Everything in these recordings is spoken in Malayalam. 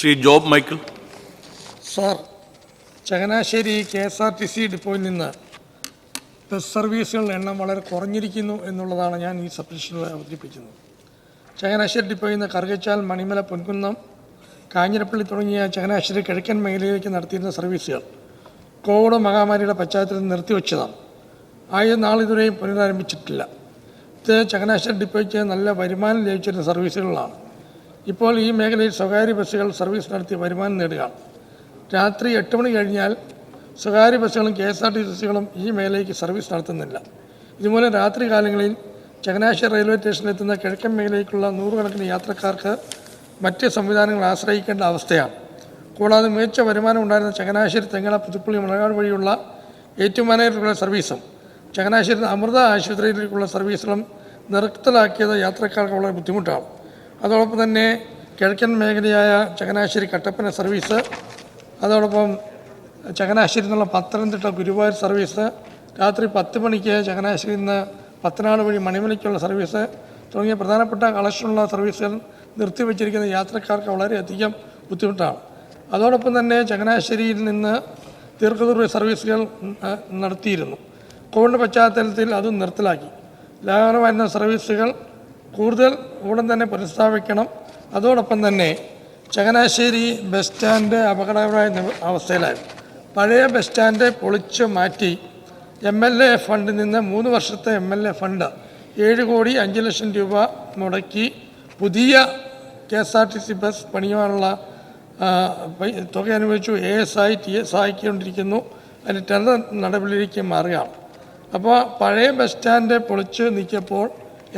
Shri Job Michael. Sir Changanassery K S R T C ഡിപ്പോയിൽ നിന്ന് ബസ് സർവീസുകളുടെ എണ്ണം വളരെ കുറഞ്ഞിരിക്കുന്നു എന്നുള്ളതാണ് ഞാൻ ഈ സബ്മിഷനിലൂടെ അവതരിപ്പിക്കുന്നത്. ചങ്ങനാശ്ശേരി ഡിപ്പോയിൽ നിന്ന് കറുകച്ചാൽ മണിമല പൊൻകുന്നം കാഞ്ഞിരപ്പള്ളി തുടങ്ങിയ ചങ്ങനാശ്ശേരി കിഴക്കൻ മേഖലയിലേക്ക് നടത്തിയിരുന്ന സർവീസുകൾ കോവിഡ് മഹാമാരിയുടെ പശ്ചാത്തലത്തിൽ നിർത്തിവെച്ചതാണ്. ആയ നാളിതുവരെയും പുനരാരംഭിച്ചിട്ടില്ല. ഇത് ചങ്ങനാശ്ശേരി ഡിപ്പോയ്ക്ക് നല്ല വരുമാനം ലഭിച്ചിരുന്ന സർവീസുകളാണ് ഇപ്പോൾ ഈ മേഖലയിൽ സ്വകാര്യ ബസ്സുകൾ സർവീസ് നടത്തി വരുമാനം നേടുകയാണ് രാത്രി എട്ട് മണി കഴിഞ്ഞാൽ സ്വകാര്യ ബസ്സുകളും കെ എസ് ആർ ടി ബസ്സുകളും ഈ മേഖലയ്ക്ക് സർവീസ് നടത്തുന്നില്ല. ഇതുമൂലം രാത്രി കാലങ്ങളിൽ ചങ്ങനാശ്ശേരി റെയിൽവേ സ്റ്റേഷനിൽ എത്തുന്ന കിഴക്കൻ മേഖലയ്ക്കുള്ള നൂറുകണക്കിന് യാത്രക്കാർക്ക് മറ്റ് സംവിധാനങ്ങൾ ആശ്രയിക്കേണ്ട അവസ്ഥയാണ്. കൂടാതെ മികച്ച വരുമാനം ഉണ്ടായിരുന്ന ചങ്ങനാശ്ശേരി തെങ്ങണ പുതുപ്പള്ളി മുളകാട് വഴിയുള്ള ഏറ്റവും ഏറ്റുമാനയിലേക്കുള്ള സർവീസും ചങ്ങനാശ്ശേരി അമൃത ആശുപത്രിയിലേക്കുള്ള സർവീസുകളും നിർത്തലാക്കിയത് യാത്രക്കാർക്ക് വളരെ ബുദ്ധിമുട്ടാണ്. അതോടൊപ്പം തന്നെ കിഴക്കൻ മേഖലയായ ചങ്ങനാശ്ശേരി കട്ടപ്പന സർവീസ് അതോടൊപ്പം ചങ്ങനാശ്ശേരി നിന്നുള്ള പത്തനംതിട്ട ഗുരുവായൂർ സർവീസ് രാത്രി പത്ത് മണിക്ക് ചങ്ങനാശ്ശേരി നിന്ന് പത്തനാട് വഴി മണിമലയ്ക്കുള്ള സർവീസ് തുടങ്ങിയ പ്രധാനപ്പെട്ട കളക്ഷനുള്ള സർവീസുകൾ നിർത്തിവെച്ചിരിക്കുന്ന യാത്രക്കാർക്ക് വളരെയധികം ബുദ്ധിമുട്ടാണ്. അതോടൊപ്പം തന്നെ ചങ്ങനാശ്ശേരിയിൽ നിന്ന് ദീർഘദൂര സർവീസുകൾ നടത്തിയിരുന്നു. കോവിഡ് പശ്ചാത്തലത്തിൽ അതും നിർത്തലാക്കി. ലാഭകരമായിരുന്ന സർവീസുകൾ കൂടുതൽ ഉടൻ തന്നെ പുനഃസ്ഥാപിക്കണം അതോടൊപ്പം തന്നെ ചങ്ങനാശ്ശേരി ബസ് സ്റ്റാൻഡ് അപകടകരമായ അവസ്ഥയിലായി. പഴയ ബസ് സ്റ്റാൻഡ് പൊളിച്ചു മാറ്റി എം എൽ എ ഫണ്ടിൽ നിന്ന് മൂന്ന് വർഷത്തെ എം എൽ എ ഫണ്ട് ഏഴ് കോടി അഞ്ച് ലക്ഷം രൂപ മുടക്കി പുതിയ K S R T C bus പണിയുവാനുള്ള തുക അനുവദിച്ചു. എ എസ് ആയി ടി എസ് ആയിക്കൊണ്ടിരിക്കുന്നു അതിന് ടെൻഡർ നടപടിയിലേക്ക് മാറുകയാണ്. അപ്പോൾ പഴയ ബസ് സ്റ്റാൻഡ് പൊളിച്ച് നീക്കിയപ്പോൾ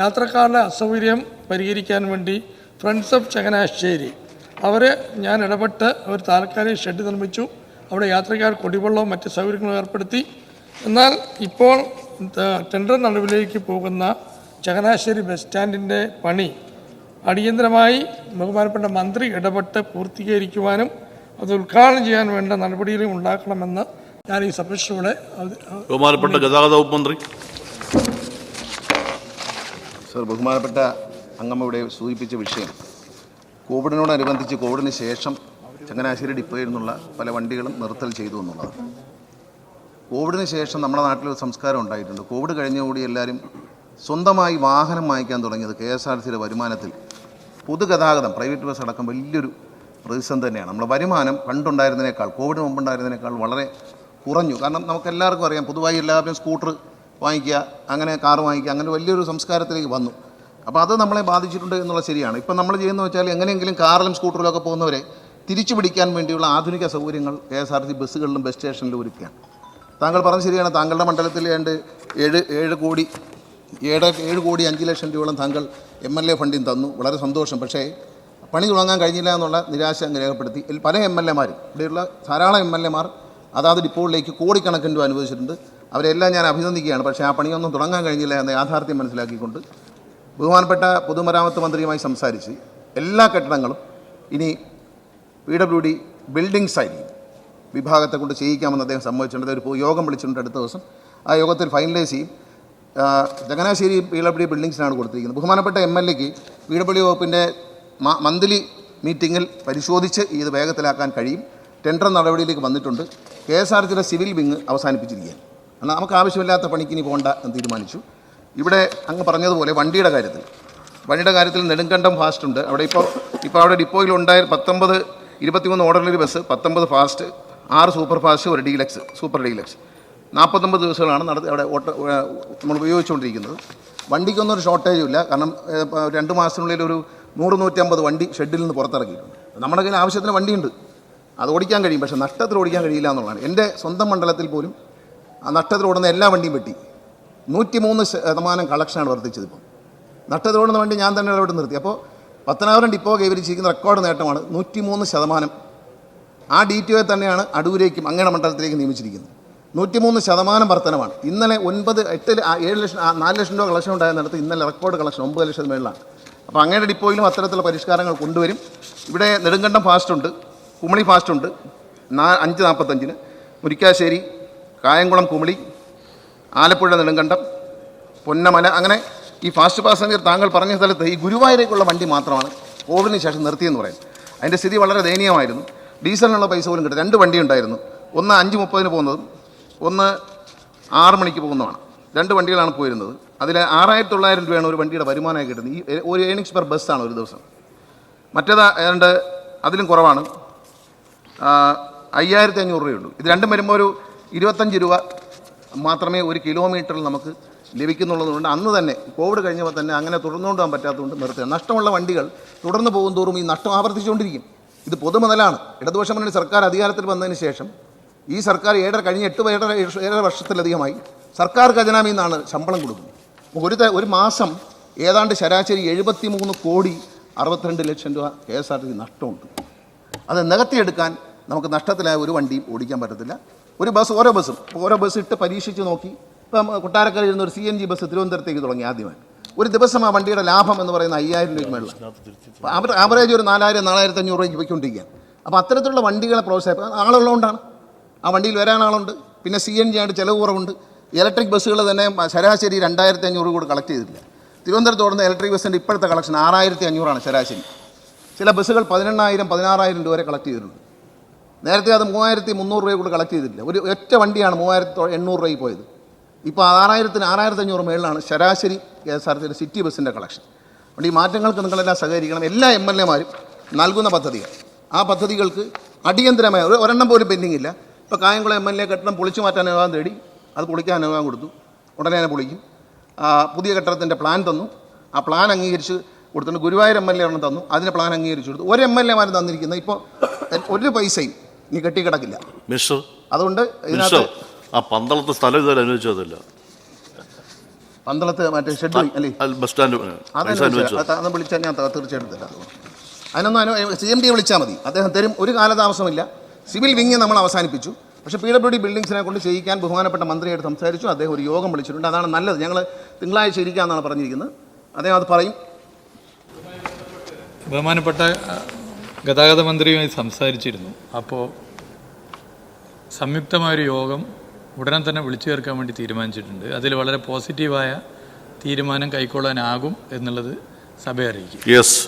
യാത്രക്കാരുടെ അസൗകര്യം പരിഹരിക്കാൻ വേണ്ടി ഫ്രണ്ട്സ് ഓഫ് ചങ്ങനാശ്ശേരി. അവർ ഞാൻ ഇടപെട്ട് ഒരു താൽക്കാലിക ഷെഡ് നിർമ്മിച്ചു. അവിടെ യാത്രക്കാർ കുടിവെള്ളവും മറ്റ് സൗകര്യങ്ങളും ഏർപ്പെടുത്തി. എന്നാൽ ഇപ്പോൾ ടെൻഡർ നടുവിലേക്ക് പോകുന്ന ചങ്ങനാശ്ശേരി ബസ് സ്റ്റാൻഡിന്റെ പണി അടിയന്തരമായി ബഹുമാനപ്പെട്ട മന്ത്രി ഇടപെട്ട് പൂർത്തീകരിക്കുവാനും അത് ഉദ്ഘാടനം ചെയ്യാൻ വേണ്ട നടപടികളും ഉണ്ടാക്കണമെന്ന് ഞാൻ ഈ സബ്മിഷനോടെ ബഹുമാനപ്പെട്ട ഗതാഗത വകുപ്പ് മന്ത്രി. സർ ബഹുമാനപ്പെട്ട അംഗം ഇവിടെ സൂചിപ്പിച്ച വിഷയം. കോവിഡിനോടനുബന്ധിച്ച് കോവിഡിന് ശേഷം ചങ്ങനാശ്ശേരി ഡിപ്പോയിൽ നിന്നുള്ള പല വണ്ടികളും നിർത്തൽ ചെയ്തു എന്നുള്ളതാണ്. കോവിഡിന് ശേഷം നമ്മുടെ നാട്ടിൽ ഒരു സംസ്കാരം ഉണ്ടായിട്ടുണ്ട്. കോവിഡ് കഴിഞ്ഞുകൂടി എല്ലാവരും സ്വന്തമായി വാഹനം വാങ്ങിക്കാൻ തുടങ്ങിയത് കെ എസ് ആർ സിയുടെ വരുമാനത്തിൽ. പൊതുഗതാഗതം പ്രൈവറ്റ് ബസ് അടക്കം വലിയൊരു പ്രതിസന്ധി തന്നെയാണ്. നമ്മുടെ വരുമാനം പണ്ടുണ്ടായിരുന്നതിനേക്കാൾ കോവിഡ് മുമ്പുണ്ടായിരുന്നതിനേക്കാൾ വളരെ കുറഞ്ഞു. കാരണം നമുക്കെല്ലാവർക്കും അറിയാം പൊതുവായി എല്ലാവരും സ്കൂട്ടർ വാങ്ങിക്കുക അങ്ങനെ കാറ് വാങ്ങിക്കുക അങ്ങനെ വലിയൊരു സംസ്കാരത്തിലേക്ക് വന്നു. അപ്പോൾ അത് നമ്മളെ ബാധിച്ചിട്ടുണ്ട് എന്നുള്ളത് ശരിയാണ്. ഇപ്പം നമ്മൾ ചെയ്യുന്നത് വെച്ചാൽ എങ്ങനെയെങ്കിലും കാറിലും സ്കൂട്ടറിലും ഒക്കെ പോകുന്നവരെ തിരിച്ചു പിടിക്കാൻ വേണ്ടിയുള്ള ആധുനിക സൗകര്യങ്ങൾ കെ എസ് ആർ ടി ബസ്സുകളിലും ബസ് സ്റ്റേഷനിലും ഒരുക്കുകയാണ്. താങ്കൾ പറഞ്ഞത് ശരിയാണ്. താങ്കളുടെ മണ്ഡലത്തിൽ ഏണ്ട് ഏഴ് ഏഴ് കോടി ഏഴ് ഏഴ് കോടി അഞ്ച് ലക്ഷം രൂപയോളം താങ്കൾ എം എൽ എ ഫണ്ടിങ് തന്നു. വളരെ സന്തോഷം. പക്ഷേ പണി തുടങ്ങാൻ കഴിഞ്ഞില്ല എന്നുള്ള നിരാശ അങ്ങ് രേഖപ്പെടുത്തി. പല എം എൽ എമാരും ഇവിടെയുള്ള ധാരാളം എം എൽ എമാർ അതാത് ഡിപ്പോകളിലേക്ക് കോടിക്കണക്കിന് രൂപ അനുവദിച്ചിട്ടുണ്ട്. അവരെല്ലാം ഞാൻ അഭിനന്ദിക്കുകയാണ്. പക്ഷേ ആ പണിയൊന്നും തുടങ്ങാൻ കഴിഞ്ഞില്ല എന്ന യാഥാർത്ഥ്യം മനസ്സിലാക്കിക്കൊണ്ട് ബഹുമാനപ്പെട്ട പൊതുമരാമത്ത് മന്ത്രിയുമായി സംസാരിച്ച് എല്ലാ കെട്ടിടങ്ങളും ഇനി പി ഡബ്ല്യു ഡി ബിൽഡിംഗ് സൈഡിൽ വിഭാഗത്തെ കൊണ്ട് ചെയ്യിക്കാമെന്ന് അദ്ദേഹം സമ്മതിച്ചിട്ടുണ്ട്. ഒരു യോഗം വിളിച്ചിട്ടുണ്ട് അടുത്ത ദിവസം. ആ യോഗത്തിൽ ഫൈനലൈസ് ചെയ്യും. ചങ്ങനാശ്ശേരി പി ഡബ്ല്യു ഡി ബിൽഡിങ്സിനാണ് കൊടുത്തിരിക്കുന്നത്. ബഹുമാനപ്പെട്ട എം എൽ എക്ക് പി ഡബ്ല്യു വകുപ്പിന്റെ മന്ത്ലി മീറ്റിങ്ങിൽ പരിശോധിച്ച് ഇത് വേഗത്തിലാക്കാൻ കഴിയും. ടെൻഡർ നടപടിയിലേക്ക് വന്നിട്ടുണ്ട്. കെ എസ് ആർ സിയുടെ സിവിൽ വിങ് അവസാനിപ്പിച്ചിരിക്കുകയാണ്. എന്നാൽ നമുക്ക് ആവശ്യമില്ലാത്ത പണിക്ക് ഇനി പോകണ്ട എന്ന് തീരുമാനിച്ചു. ഇവിടെ അങ്ങ് പറഞ്ഞതുപോലെ വണ്ടിയുടെ കാര്യത്തിൽ. വണ്ടിയുടെ കാര്യത്തിൽ നെടുങ്കണ്ടം ഫാസ്റ്റ് ഉണ്ട്. അവിടെ ഇപ്പോൾ ഇപ്പോൾ അവിടെ ഡിപ്പോയിൽ ഉണ്ടായ പത്തൊമ്പത് ഇരുപത്തിമൂന്ന് ഓർഡിനറി ബസ് പത്തൊമ്പത് ഫാസ്റ്റ് ആറ് സൂപ്പർ ഫാസ്റ്റ് ഒരു ഡീലക്സ് സൂപ്പർ ഡീലക്സ് നാൽപ്പത്തൊമ്പത് ദിവസങ്ങളാണ് നടത്തി അവിടെ ഓട്ട നമ്മൾ ഉപയോഗിച്ചുകൊണ്ടിരിക്കുന്നത്. വണ്ടിക്കൊന്നും ഒരു ഷോർട്ടേജും ഇല്ല. കാരണം രണ്ട് മാസത്തിനുള്ളിൽ ഒരു നൂറ് നൂറ്റമ്പത് വണ്ടി ഷെഡിൽ നിന്ന് പുറത്തിറക്കിയിട്ടുണ്ട്. നമ്മുടെ കയ്യിൽ ആവശ്യത്തിന് വണ്ടിയുണ്ട്. അത് ഓടിക്കാൻ കഴിയും. പക്ഷേ നഷ്ടത്തിൽ ഓടിക്കാൻ കഴിയില്ല എന്നുള്ളതാണ്. എന്റെ സ്വന്തം മണ്ഡലത്തിൽ പോലും ഓടുന്ന എല്ലാ വണ്ടിയും വെട്ടി. നൂറ്റിമൂന്ന് ശതമാനം കളക്ഷനാണ് വർദ്ധിച്ചത് ഇപ്പം. നഷ്ടത്തിൽ ഓടുന്ന വണ്ടി ഞാൻ തന്നെ ഇടപെട്ട് നിർത്തി. അപ്പോൾ പത്തനാപുരം ഡിപ്പോ കൈവരിച്ചിരിക്കുന്ന റെക്കോർഡ് നേട്ടമാണ് നൂറ്റിമൂന്ന് ശതമാനം. ആ ഡി ടി ഒയെ തന്നെയാണ് അടൂരേക്കും അങ്ങയുടെ മണ്ഡലത്തിലേക്ക് നിയമിച്ചിരിക്കുന്നത്. നൂറ്റിമൂന്ന് ശതമാനം വർധനമാണ്. ഇന്നലെ ഒൻപത് എട്ട് ഏഴ് ലക്ഷം നാല് ലക്ഷം രൂപ കളക്ഷൻ ഉണ്ടായിരുന്നിടത്ത് ഇന്നലെ റെക്കോർഡ് കളക്ഷൻ ഒമ്പത് ലക്ഷം മേളിലാണ്. അപ്പോൾ അങ്ങയുടെ ഡിപ്പോയിലും അത്തരത്തിലുള്ള പരിഷ്കാരങ്ങൾ കൊണ്ടുവരും. ഇവിടെ നെടുങ്കണ്ടം ഫാസ്റ്റുണ്ട് കുമളി ഫാസ്റ്റുണ്ട് നാ അഞ്ച് നാൽപ്പത്തഞ്ചിന് മുരിക്കാശ്ശേരി കായംകുളം കുമളി ആലപ്പുഴ നെടുങ്കണ്ടം പൊന്നമല അങ്ങനെ ഈ ഫാസ്റ്റ് പാസഞ്ചർ താങ്കൾ പറഞ്ഞ സ്ഥലത്ത് ഈ ഗുരുവായൂരേക്കുള്ള വണ്ടി മാത്രമാണ് കോവിഡിന് ശേഷം നിർത്തിയെന്ന് പറയാം അതിന്റെ സ്ഥിതി വളരെ ദയനീയമായിരുന്നു. ഡീസലിനുള്ള പൈസ പോലും കിട്ടും. രണ്ട് വണ്ടി ഉണ്ടായിരുന്നു. ഒന്ന് അഞ്ച് മുപ്പതിന് പോകുന്നതും ഒന്ന് ആറ് മണിക്ക് പോകുന്നതാണ് രണ്ട് വണ്ടികളാണ് പോയിരുന്നത്. അതിൽ ആറായിരത്തി തൊള്ളായിരം രൂപയാണ് ഒരു വണ്ടിയുടെ വരുമാനമായി കിട്ടുന്നത്. ഈ ഒരു ഏണിങ്സ് പെർ ബസ്സാണ് ഒരു ദിവസം. മറ്റേത് ഏതാണ്ട് അതിലും കുറവാണ്. അയ്യായിരത്തി അഞ്ഞൂറ് രൂപയുള്ളൂ. ഇത് രണ്ടും വരുമ്പോൾ ഒരു ഇരുപത്തഞ്ച് രൂപ മാത്രമേ ഒരു കിലോമീറ്ററിൽ നമുക്ക് ലഭിക്കുന്നുള്ളതുകൊണ്ട് അന്ന് തന്നെ കോവിഡ് കഴിഞ്ഞപ്പോൾ തന്നെ അങ്ങനെ തുടർന്നുകൊണ്ട് പോകാൻ പറ്റാത്തതുകൊണ്ട് നിർത്തുക. നഷ്ടമുള്ള വണ്ടികൾ തുടർന്ന് പോകും തോറും ഈ നഷ്ടം ആവർത്തിച്ചുകൊണ്ടിരിക്കും. ഇത് പൊതുമുതലാണ് ഇടതുപക്ഷം മുന്നണി സർക്കാർ അധികാരത്തിൽ വന്നതിന് ശേഷം ഈ സർക്കാർ ഏഴര കഴിഞ്ഞ എട്ട് ഏഴര ഏഴര വർഷത്തിലധികമായി സർക്കാർ ഖജനാമിൽ നിന്നാണ് ശമ്പളം കൊടുക്കുന്നത്. ഒരു ഒരു മാസം ഏതാണ്ട് ശരാശരി എഴുപത്തി മൂന്ന് കോടി അറുപത്തിരണ്ട് ലക്ഷം രൂപ K S R T C നഷ്ടമുണ്ട്. അത് നികത്തിയെടുക്കാൻ നമുക്ക് നഷ്ടത്തിലായ ഒരു വണ്ടിയും ഓടിക്കാൻ പറ്റത്തില്ല. ഒരു ബസ് ഓരോ ബസ്സും. ഓരോ ബസ് ഇട്ട് പരീക്ഷിച്ച് നോക്കി. ഇപ്പം കൊട്ടാരക്കരയിൽ ഇരുന്ന ഒരു സി എൻ ജി ബസ് തിരുവനന്തപുരത്തേക്ക് തുടങ്ങി ആദ്യമായി. ഒരു ദിവസം ആ വണ്ടിയുടെ ലാഭം എന്ന് പറയുന്ന അയ്യായിരം മേളിലാണ് അവർ ആവറേജ് ഒരു നാലായിരം നാലായിരത്തി അഞ്ഞൂറ് രൂപയ്ക്ക് പോയിക്കൊണ്ടിരിക്കുക അപ്പോൾ അത്തരത്തിലുള്ള വണ്ടികളെ പ്രോത്സാഹിപ്പിക്കാൻ ആളുള്ളതുകൊണ്ടാണ്. ആ വണ്ടിയിൽ വരാൻ ആളുണ്ട്. പിന്നെ സി എൻ ജി ആയിട്ട് ചിലവ് കുറവുണ്ട്. ഇലക്ട്രിക് ബസ്സുകൾ തന്നെ ശരാശരി രണ്ടായിരത്തി അഞ്ഞൂറ് കൂടി കളക്ട് ചെയ്തിട്ടില്ല. തിരുവനന്തപുരത്ത് ഓടുന്ന ഇലക്ട്രിക് ബസ്സിന്റെ ഇപ്പോഴത്തെ കളക്ഷൻ ആറായിരത്തി അഞ്ഞൂറാണ് ശരാശരി. ചില ബസ്സുകൾ പതിനെണ്ണായിരം പതിനാറായിരം രൂപ വരെ കളക്ട് ചെയ്തിട്ടുണ്ട്. നേരത്തെ അത് മൂവായിരത്തി മുന്നൂറ് രൂപ കൂടി കളക്ട് ചെയ്തിട്ടില്ല. ഒരു ഒറ്റ വണ്ടിയാണ് മൂവായിരത്തി എണ്ണൂറ് രൂപയ്ക്ക് പോയത്. ഇപ്പോൾ ആറായിരത്തിന് ആറായിരത്തി അഞ്ഞൂറ് മേളിലാണ് ശരാശരി കെ എസ് ആർ ടിയുടെ സിറ്റി ബസ്സിന്റെ കളക്ഷൻ. അതുകൊണ്ട് ഈ മാറ്റങ്ങൾക്ക് നിങ്ങളെല്ലാം സഹകരിക്കണം. എല്ലാ എം എൽ എമാരും നൽകുന്ന പദ്ധതികൾ. ആ പദ്ധതികൾക്ക് അടിയന്തരമായ ഒരു ഒരെണ്ണം പോലും പെൻഡിങ് ഇല്ല. ഇപ്പോൾ കായംകുളം എം എൽ എ കെട്ടിടം പൊളിച്ചു മാറ്റാൻ അനുവാദം തേടി അത് പൊളിക്കാൻ അനുവാദം കൊടുത്തു. ഉടനെ തന്നെ പൊളിക്കും. പുതിയ കെട്ടിടത്തിന്റെ പ്ലാൻ തന്നു. ആ പ്ലാൻ അംഗീകരിച്ച് കൊടുത്തിട്ടുണ്ട്. ഗുരുവായൂർ എം എൽ എ ഒരെണ്ണം തന്നു. അതിന് പ്ലാൻ അംഗീകരിച്ചു കൊടുത്തു. ഒരു എം എൽ എമാരും തന്നിരിക്കുന്നത് ഇപ്പോൾ ഒരു പൈസയും ഇനി കെട്ടിക്കിടക്കില്ല. മിസ്റ്റർ അതുകൊണ്ട് മിസ്റ്റർ ഇതിനകത്ത് ആ പന്തളത്ത് സ്ഥലം ഇതുവരെ അനുവദിച്ചതല്ല. പന്തളത്ത് മറ്റേ ഷെഡ് അല്ലേ? ബസ് സ്റ്റാൻഡ് പൈസ വിളിച്ചാൽ ഞാൻ ത- തീർച്ചയായിട്ടും തരാം. അതിനൊന്നും അനു സി എം ഡിയെ വിളിച്ചാൽ മതി. അദ്ദേഹം തരും. ഒരു കാലതാമസമില്ല. സിവിൽ വിങ് നമ്മൾ അവസാനിപ്പിച്ചു. പക്ഷെ പി ഡബ്ല്യു ഡി ബിൽഡിങ്സിനെ കൊണ്ട് ചെയ്യിക്കാൻ ബഹുമാനപ്പെട്ട മന്ത്രിയായിട്ട് സംസാരിച്ചു. അദ്ദേഹം ഒരു യോഗം വിളിച്ചിട്ടുണ്ട്. അതാണ് നല്ലത്. ഞങ്ങൾ തിങ്കളാഴ്ച ഇരിക്കാമെന്നാണ് പറഞ്ഞിരിക്കുന്നത്. അദ്ദേഹം അത് പറയും. ബഹുമാനപ്പെട്ട അഹ്, ഗതാഗത മന്ത്രിയുമായി സംസാരിച്ചിരുന്നു. അപ്പോൾ സംയുക്തമായൊരു യോഗം ഉടനെ തന്നെ വിളിച്ചു ചേർക്കാൻ വേണ്ടി തീരുമാനിച്ചിട്ടുണ്ട്. അതിൽ വളരെ പോസിറ്റീവായ തീരുമാനം കൈക്കൊള്ളാനാകും എന്നുള്ളത് സഭയെ അറിയിക്കും. യെസ്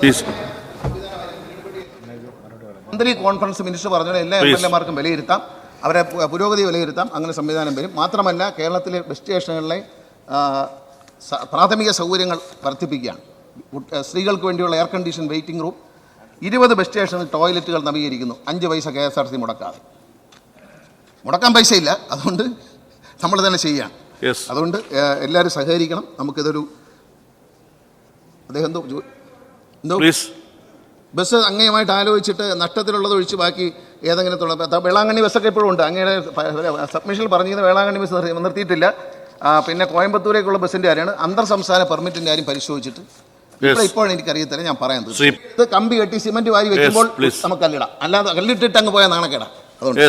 പ്ലീസ് മന്ത്രി കോൺഫറൻസ് മിനിസ്റ്റർ പറഞ്ഞ എല്ലാ എം എൽ എമാർക്കും വിലയിരുത്താം. അവരെ പുരോഗതി വിലയിരുത്താം. അങ്ങനെ സംവിധാനം വരും. മാത്രമല്ല കേരളത്തിലെ ബസ് സ്റ്റേഷനുകളിലെ പ്രാഥമിക സൗകര്യങ്ങൾ വർദ്ധിപ്പിക്കുകയാണ്. സ്ത്രീകൾക്ക് വേണ്ടിയുള്ള എയർ കണ്ടീഷൻ വെയിറ്റിംഗ് റൂം ഇരുപത് ബസ് സ്റ്റേഷനിൽ ടോയ്ലറ്റുകൾ നവീകരിക്കുന്നു. അഞ്ച് പൈസ കെ എസ് ആർ സി മുടക്കാതെ. മുടക്കാൻ പൈസയില്ല. അതുകൊണ്ട് നമ്മൾ തന്നെ ചെയ്യാം. അതുകൊണ്ട് എല്ലാവരും സഹകരിക്കണം. നമുക്കിതൊരു അദ്ദേഹം എന്തോ ബസ് അങ്ങേയുമായിട്ട് ആലോചിച്ചിട്ട് നഷ്ടത്തിലുള്ളത് ഒഴിച്ച് ബാക്കി ഏതെങ്കിലും തുള്ള ത- വേളാങ്കണ്ണി ബസ്സൊക്കെ ഇപ്പോഴും ഉണ്ട്. അങ്ങനെ സബ്മിഷനിൽ പറഞ്ഞിരുന്ന വേളാങ്കണ്ണി ബസ് നിർ- നിർത്തിയിട്ടില്ല. പിന്നെ കോയമ്പത്തൂരേക്കുള്ള ബസ്സിന്റെ കാര്യമാണ്. അന്തർ സംസ്ഥാന പെർമിറ്റിന്റെ കാര്യം പരിശോധിച്ചിട്ട് ഇപ്പോഴും എനിക്കറിയത്തില്ല ഞാൻ പറയാൻ ഇത് കമ്പി കെട്ടി സിമെന്റ് വാരി വെക്കുമ്പോൾ. നമുക്ക് കല്ലിടാം. അല്ലാതെ കല്ലിട്ടിട്ട് അങ്ങ് പോയാൽ നാണക്കേടാ. അതുകൊണ്ട്